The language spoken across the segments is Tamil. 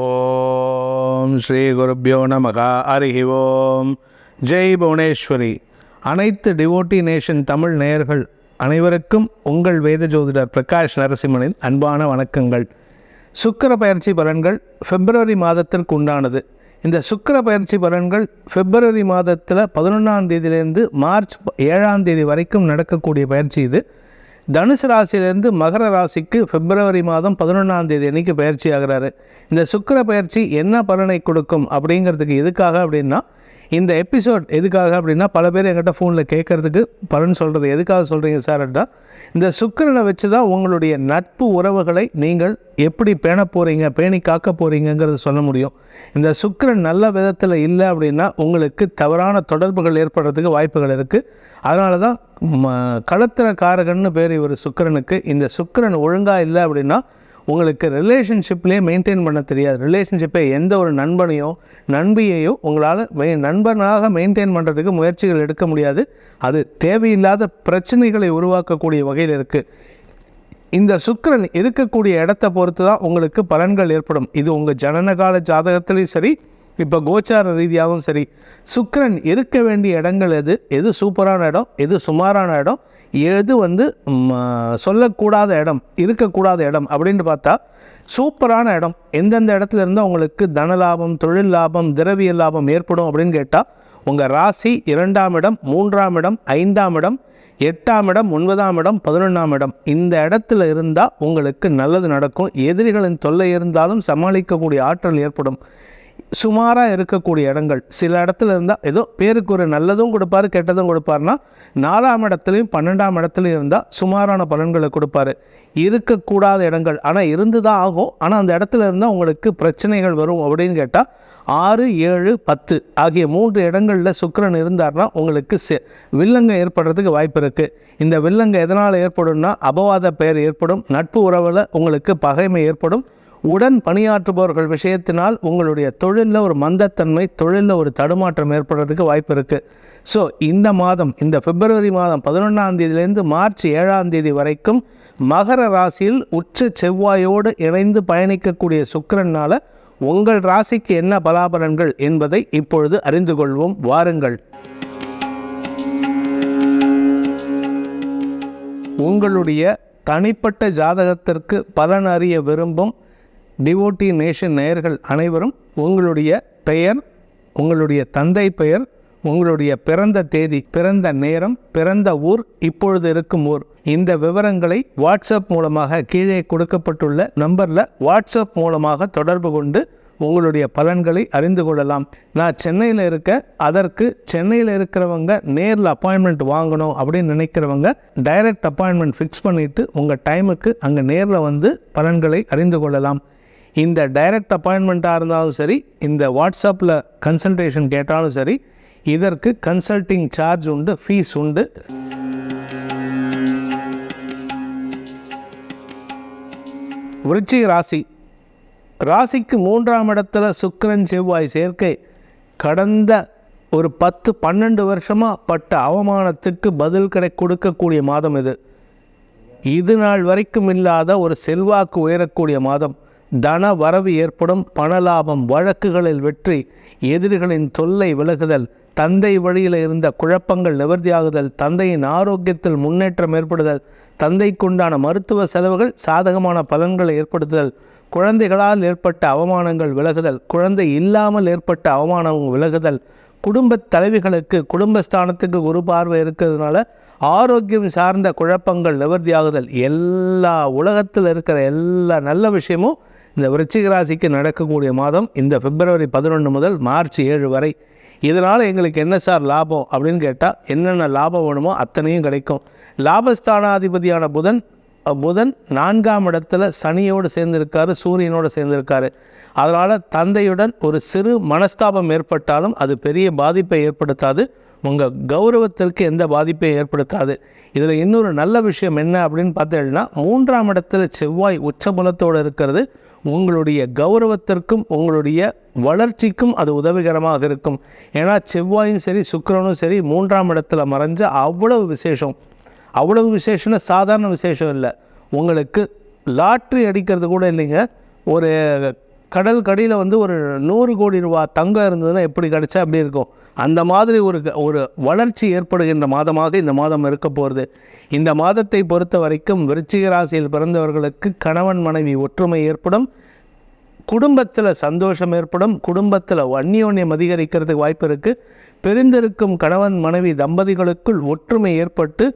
ஓம் ஸ்ரீ குருப்பியோ நமகா. அருகி ஓம். ஜெய் புவனேஸ்வரி. அனைத்து டிவோட்டி நேஷன் தமிழ் நேயர்கள் அனைவருக்கும் உங்கள் வேத ஜோதிடர் பிரகாஷ் நரசிம்மனின் அன்பான வணக்கங்கள். சுக்கர பயிற்சி பலன்கள் பிப்ரவரி மாதத்திற்கு உண்டானது. இந்த சுக்கிர பயிற்சி பலன்கள் பிப்ரவரி மாதத்தில் பதினொன்றாம் தேதியிலேருந்து மார்ச் ஏழாம் தேதி வரைக்கும் நடக்கக்கூடிய பயிற்சி இது. தனுசு ராசியிலேருந்து மகர ராசிக்கு பிப்ரவரி மாதம் பதினொன்றாம் தேதி அன்னைக்கு பயிற்சி ஆகிறாரு இந்த சுக்கிர பயிற்சி என்ன பலனை கொடுக்கும் அப்படிங்கிறதுக்கு எதுக்காக அப்படின்னா இந்த எபிசோட் எதுக்காக அப்படின்னா பல பேர் எங்கிட்ட ஃபோனில் கேட்குறதுக்கு பலன் சொல்கிறது எதுக்காக சொல்கிறீங்க சார் அப்படின்னா இந்த சுக்கரனை வச்சு தான் உங்களுடைய நட்பு உறவுகளை நீங்கள் எப்படி பேண போகிறீங்க பேணி காக்க போகிறீங்கங்கிறத சொல்ல முடியும். இந்த சுக்கிரன் நல்ல விதத்தில் இல்லை அப்படின்னா உங்களுக்கு தவறான தொடர்புகள் ஏற்படுறதுக்கு வாய்ப்புகள் இருக்குது அதனால தான் ம களத்திர காரகன்னு பேர் இவர் சுக்கிரனுக்கு. இந்த சுக்கரன் ஒழுங்காக இல்லை அப்படின்னா உங்களுக்கு ரிலேஷன்ஷிப்லேயே மெயின்டைன் பண்ண தெரியாது. ரிலேஷன்ஷிப்பை எந்த ஒரு நண்பனையோ நண்பியையோ உங்களால் மெ நண்பனாக மெயின்டைன் பண்ணுறதுக்கு முயற்சிகள் எடுக்க முடியாது. அது தேவையில்லாத பிரச்சனைகளை உருவாக்கக்கூடிய வகையில் இருக்குது இந்த சுக்கரன் இருக்கக்கூடிய இடத்த பொறுத்து தான் உங்களுக்கு பலன்கள் ஏற்படும். இது உங்கள் ஜனனகால ஜாதகத்துலேயும் சரி இப்போ கோச்சார ரீதியாகவும் சரி. சுக்கரன் இருக்க வேண்டிய இடங்கள் எது? எது சூப்பரான இடம்? எது சுமாரான இடம்? எது வந்து சொல்லக்கூடாத இடம் இருக்கக்கூடாத இடம் அப்படின்னு பார்த்தா சூப்பரான இடம். எந்தெந்த இடத்துல இருந்தால் உங்களுக்கு தன லாபம் தொழில் லாபம் திரவிய லாபம் ஏற்படும் அப்படின்னு கேட்டால் உங்கள் ராசி இரண்டாம் இடம் மூன்றாம் இடம் ஐந்தாம் இடம் எட்டாம் இடம் ஒன்பதாம் இடம் பதினொன்றாம் இடம். இந்த இடத்துல இருந்தால் உங்களுக்கு நல்லது நடக்கும். எதிரிகளின் தொல்லை இருந்தாலும் சமாளிக்கக்கூடிய ஆற்றல் ஏற்படும். சுமாராக இருக்கக்கூடிய இடங்கள். சில இடத்துல இருந்தால் ஏதோ பேருக்கு ஒரு நல்லதும் கொடுப்பாரு கெட்டதும் கொடுப்பாருன்னா நாலாம் இடத்துலையும் பன்னெண்டாம் இடத்துலையும் இருந்தால் சுமாரான பலன்களை கொடுப்பாரு. இருக்கக்கூடாத இடங்கள். ஆனால் இருந்து தான் ஆகும். ஆனால் அந்த இடத்துல இருந்தால் உங்களுக்கு பிரச்சனைகள் வரும் அப்படின்னு கேட்டால் ஆறு ஏழு பத்து ஆகிய மூன்று இடங்களில் சுக்கரன் இருந்தார்னா உங்களுக்கு செ- ஏற்படுறதுக்கு வாய்ப்பு இருக்குது இந்த வில்லங்க எதனால் ஏற்படும்னா அபவாத பெயர் ஏற்படும் நட்பு உறவில் உங்களுக்கு பகைமை ஏற்படும் உடன் பணியாற்றுபவர்கள் விஷயத்தினால் உங்களுடைய தொழிலில் ஒரு மந்தத்தன்மை தொழிலில் ஒரு தடுமாற்றம் ஏற்படுறதுக்கு வாய்ப்பு இருக்குது ஸோ இந்த மாதம் இந்த பிப்ரவரி மாதம் பதினொன்றாம் தேதியிலேருந்து மார்ச் ஏழாம் தேதி வரைக்கும் மகர ராசியில் உச்ச செவ்வாயோடு இணைந்து பயணிக்கக்கூடிய சுக்கரனால் உங்கள் ராசிக்கு என்ன பலாபலன்கள் என்பதை இப்பொழுது அறிந்து கொள்வோம். வாருங்கள். உங்களுடைய தனிப்பட்ட ஜாதகத்திற்கு பலன் அறிய விரும்பும் டிவோட்டி நேஷன் நேயர்கள் அனைவரும் உங்களுடைய பெயர் உங்களுடைய தந்தை பெயர் உங்களுடைய பிறந்த தேதி பிறந்த நேரம் பிறந்த ஊர் இப்பொழுது இருக்கும் ஊர். இந்த விவரங்களை வாட்ஸ்அப் மூலமாக கீழே கொடுக்கப்பட்டுள்ள நம்பரில் வாட்ஸ்அப் மூலமாக தொடர்பு கொண்டு உங்களுடைய பலன்களை அறிந்து கொள்ளலாம். நான் சென்னையில் இருக்க அதற்கு சென்னையில் இருக்கிறவங்க நேரில் அப்பாயின்மெண்ட் வாங்கணும் அப்படின்னு நினைக்கிறவங்க டைரக்ட் அப்பாயின்மெண்ட் ஃபிக்ஸ் பண்ணிவிட்டு உங்கள் டைமுக்கு அங்கே நேரில் வந்து பலன்களை அறிந்து கொள்ளலாம். இந்த டைரக்ட் அப்பாயின்மெண்ட்டாக இருந்தாலும் சரி இந்த வாட்ஸ்அப்பில் கன்சல்டேஷன் கேட்டாலும் சரி இதற்கு கன்சல்டிங் சார்ஜ் உண்டு ஃபீஸ் உண்டு. விருச்சிக ராசி. ராசிக்கு மூன்றாம் இடத்துல சுக்கரன் செவ்வாய் சேர்க்கை. கடந்த ஒரு பத்து பன்னெண்டு வருஷமாக பட்ட அவமானத்துக்கு பதில் கிடை கொடுக்கக்கூடிய மாதம் இது. இது நாள் வரைக்கும் இல்லாத ஒரு செல்வாக்கு உயரக்கூடிய மாதம். தன வரவு ஏற்படும் பணலாபம் வழக்குகளில் வெற்றி எதிரிகளின் தொல்லை விலகுதல் தந்தை வழியில் இருந்த குழப்பங்கள் நிவர்த்தியாகுதல் தந்தையின் ஆரோக்கியத்தில் முன்னேற்றம் ஏற்படுதல் தந்தைக்குண்டான மருத்துவ செலவுகள் சாதகமான பலன்களை ஏற்படுத்துதல் குழந்தைகளால் ஏற்பட்ட அவமானங்கள் விலகுதல் குழந்தை இல்லாமல் ஏற்பட்ட அவமானம் விலகுதல். குடும்ப தலைவிகளுக்கு குடும்பஸ்தானத்துக்கு ஒரு பார்வை இருக்கிறதுனால ஆரோக்கியம் சார்ந்த குழப்பங்கள் நிவர்த்தியாகுதல். எல்லா உலகத்தில் இருக்கிற எல்லா நல்ல விஷயமும் இந்த விருச்சிக ராசிக்கு நடக்கக்கூடிய மாதம் இந்த பிப்ரவரி பதினொன்று முதல் மார்ச் ஏழு வரை. இதனால் எங்களுக்கு என்ன சார் லாபம் அப்படின்னு கேட்டால் என்னென்ன லாபம் வேணுமோ அத்தனையும் கிடைக்கும். லாபஸ்தானாதிபதியான புதன் புதன் நான்காம் இடத்துல சனியோடு சேர்ந்திருக்காரு சூரியனோடு சேர்ந்திருக்காரு. அதனால் தந்தையுடன் ஒரு சிறு மனஸ்தாபம் ஏற்பட்டாலும் அது பெரிய பாதிப்பை ஏற்படுத்தாது. உங்கள் கௌரவத்திற்கு எந்த பாதிப்பையும் ஏற்படுத்தாது. இதில் இன்னொரு நல்ல விஷயம் என்ன அப்படின்னு பார்த்தீங்கன்னா மூன்றாம் இடத்துல செவ்வாய் உச்சபலத்தோடு இருக்கிறது. உங்களுடைய கௌரவத்திற்கும் உங்களுடைய வளர்ச்சிக்கும் அது உதவிகரமாக இருக்கும். ஏன்னா செவ்வாயும் சரி சுக்கிரனும் சரி மூன்றாம் இடத்துல மறைஞ்ச அவ்வளவு விசேஷம். அவ்வளவு விசேஷம்னா சாதாரண விசேஷம் இல்லை. உங்களுக்கு லாட்ரி அடிக்கிறது கூட இல்லைங்க. ஒரு கடல் கடியில் வந்து ஒரு நூறு கோடி ரூபா தங்கம் இருந்ததுன்னா எப்படி கிடச்சா அப்படி இருக்கும். அந்த மாதிரி ஒரு ஒரு வளர்ச்சி ஏற்படுகின்ற மாதமாக இந்த மாதம் இருக்க போகிறது இந்த மாதத்தை பொறுத்த வரைக்கும் விருச்சிக ராசியில் பிறந்தவர்களுக்கு கணவன் மனைவி ஒற்றுமை ஏற்படும். குடும்பத்தில் சந்தோஷம் ஏற்படும். குடும்பத்தில் அந்யோன்யம் அதிகரிக்கிறதுக்கு வாய்ப்பு இருக்குது பிரிந்திருக்கும் கணவன் மனைவி தம்பதிகளுக்குள் ஒற்றுமை ஏற்பட்டு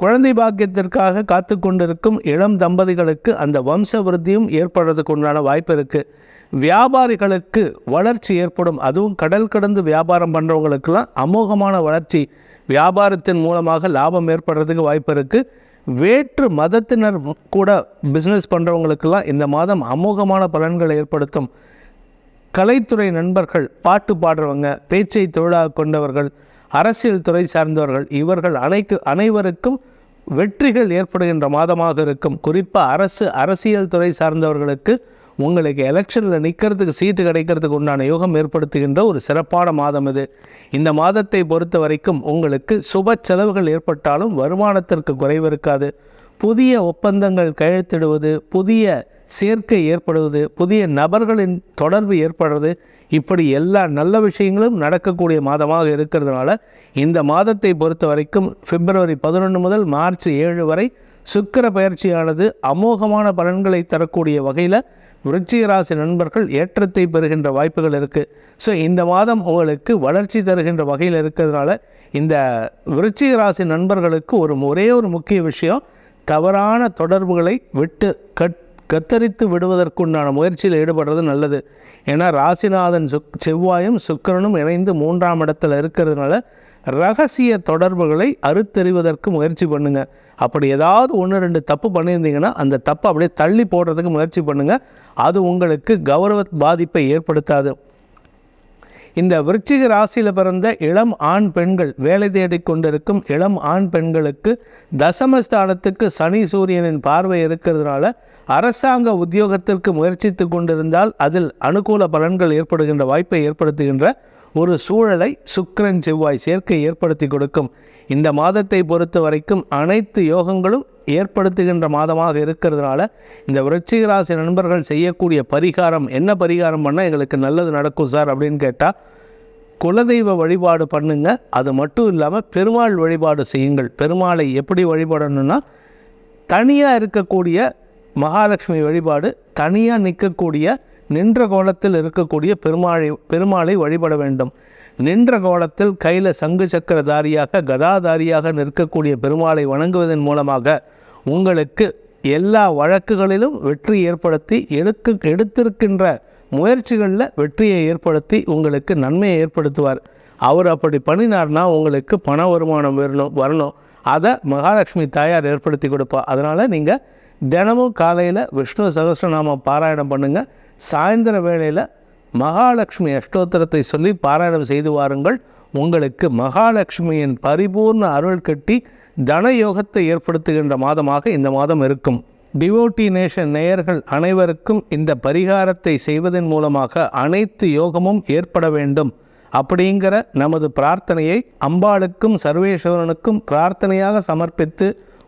குழந்தை பாக்கியத்திற்காக காத்து கொண்டிருக்கும் இளம் தம்பதிகளுக்கு அந்த வம்ச விருத்தியும் ஏற்படுறதுக்கு உண்டான வாய்ப்பு இருக்குது வியாபாரிகளுக்கு வளர்ச்சி ஏற்படும். அதுவும் கடல் கடந்து வியாபாரம் பண்ணுறவங்களுக்கெல்லாம் அமோகமான வளர்ச்சி. வியாபாரத்தின் மூலமாக லாபம் ஏற்படுறதுக்கு வாய்ப்பு இருக்குது வேற்று மதத்தினர் கூட பிஸ்னஸ் பண்ணுறவங்களுக்கெல்லாம் இந்த மாதம் அமோகமான பலன்களை ஏற்படுத்தும். கலைத்துறை நண்பர்கள் பாட்டு பாடுறவங்க பேச்சை தொழிலாக கொண்டவர்கள் அரசியல் துறை சார்ந்தவர்கள் இவர்கள் அனைத்து அனைவருக்கும் வெற்றிகள் ஏற்படுகின்ற மாதமாக இருக்கும். குறிப்பாக அரசு அரசியல் துறை சார்ந்தவர்களுக்கு உங்களுக்கு எலெக்ஷனில் நிற்கிறதுக்கு சீட்டு கிடைக்கிறதுக்கு உண்டான யோகம் ஏற்படுத்துகின்ற ஒரு சிறப்பான மாதம் இது. இந்த மாதத்தை பொறுத்த வரைக்கும் உங்களுக்கு சுப செலவுகள் ஏற்பட்டாலும் வருமானத்திற்கு குறைவு இருக்காது. புதிய ஒப்பந்தங்கள் கையெழுத்திடுவது புதிய சேர்க்கை ஏற்படுவது புதிய நபர்களின் தொடர்பு ஏற்படுறது இப்படி எல்லா நல்ல விஷயங்களும் நடக்கக்கூடிய மாதமாக இருக்கிறதுனால இந்த மாதத்தை பொறுத்த வரைக்கும் பிப்ரவரி பதினொன்று முதல் மார்ச் ஏழு வரை சுக்கிர பயிற்சியானது அமோகமான பலன்களை தரக்கூடிய வகையில் விருச்சிக ராசி நண்பர்கள் ஏற்றத்தை பெறுகின்ற வாய்ப்புகள் இருக்குது ஸோ இந்த மாதம் உங்களுக்கு வளர்ச்சி தருகின்ற வகையில் இருக்கிறதுனால இந்த விருச்சிக ராசி நண்பர்களுக்கு ஒரு ஒரே ஒரு முக்கிய விஷயம் தவறான தொடர்புகளை விட்டு கட் கத்தரித்து விடுவதற்குண்டான முயற்சியில் ஈடுபடுறது நல்லது. ஏன்னா ராசிநாதன் சுக் செவ்வாயும் சுக்கிரனும் இணைந்து மூன்றாம் இடத்துல இருக்கிறதுனால ரகசிய தொடர்புகளை அறுத்தெறிவதற்கு முயற்சி பண்ணுங்க. அப்படி ஏதாவது ஒன்று ரெண்டு தப்பு பண்ணியிருந்தீங்கன்னா அந்த தப்பை அப்படியே தள்ளி போடுறதுக்கு முயற்சி பண்ணுங்க. அது உங்களுக்கு கௌரவ பாதிப்பை ஏற்படுத்தாது. இந்த விருச்சிக ராசியில் பிறந்த இளம் ஆண் பெண்கள் வேலை தேடி கொண்டிருக்கும் இளம் ஆண் பெண்களுக்கு தசமஸ்தானத்துக்கு சனி சூரியனின் பார்வை இருக்கிறதுனால அரசாங்க உத்தியோகத்திற்கு முயற்சித்து கொண்டிருந்தால் அதில் அனுகூல பலன்கள் ஏற்படுகின்ற வாய்ப்பை ஏற்படுத்துகின்ற ஒரு சூழலை சுக்கரன் செவ்வாய் சேர்க்கை ஏற்படுத்தி கொடுக்கும். இந்த மாதத்தை பொறுத்த வரைக்கும் அனைத்து யோகங்களும் ஏற்படுத்துகின்ற மாதமாக இருக்கிறதுனால இந்த விருச்சிக ராசி நண்பர்கள் செய்யக்கூடிய பரிகாரம் என்ன பரிகாரம் பண்ணால் எங்களுக்கு நல்லது நடக்கும் சார் அப்படின்னு கேட்டால் குலதெய்வ வழிபாடு பண்ணுங்க. அது மட்டும் இல்லாமல் பெருமாள் வழிபாடு செய்யுங்கள். பெருமாளை எப்படி வழிபடணும்னா தனியாக இருக்கக்கூடிய மகாலட்சுமி வழிபாடு தனியாக நிற்கக்கூடிய நின்ற கோலத்தில் இருக்கக்கூடிய பெருமாளை பெருமாளை வழிபட வேண்டும். நின்ற கோலத்தில் கையில் சங்கு சக்கரதாரியாக கதாதாரியாக நிற்கக்கூடிய பெருமாளை வணங்குவதன் மூலமாக உங்களுக்கு எல்லா வழக்குகளிலும் வெற்றி ஏற்படுத்தி எடுக்க எடுத்திருக்கின்ற முயற்சிகளில் வெற்றியை ஏற்படுத்தி உங்களுக்கு நன்மையை ஏற்படுத்துவார். அவர் அப்படி பண்ணினார்னா உங்களுக்கு பண வருமானம் வரணும் வரணும். அதை மகாலட்சுமி தாயார் ஏற்படுத்தி கொடுப்பா. அதனால் நீங்கள் தினமும் காலையில் விஷ்ணு சகசிரநாமம் பாராயணம் பண்ணுங்கள் சாயந்தர வேளையில் மகாலட்சுமி அஷ்டோத்திரத்தை சொல்லி பாராயணம் செய்து வாருங்கள். உங்களுக்கு மகாலட்சுமியின் பரிபூர்ண அருள் கட்டி தன யோகத்தை ஏற்படுத்துகின்ற மாதமாக இந்த மாதம் இருக்கும். டிவோட்டி நேஷன் நேயர்கள் அனைவருக்கும் இந்த பரிகாரத்தை செய்வதன் மூலமாக அனைத்து யோகமும் ஏற்பட வேண்டும். அப்படிங்கிற நமது பிரார்த்தனையை அம்பாளுக்கும் சர்வேஸ்வரனுக்கும் பிரார்த்தனையாக சமர்ப்பித்து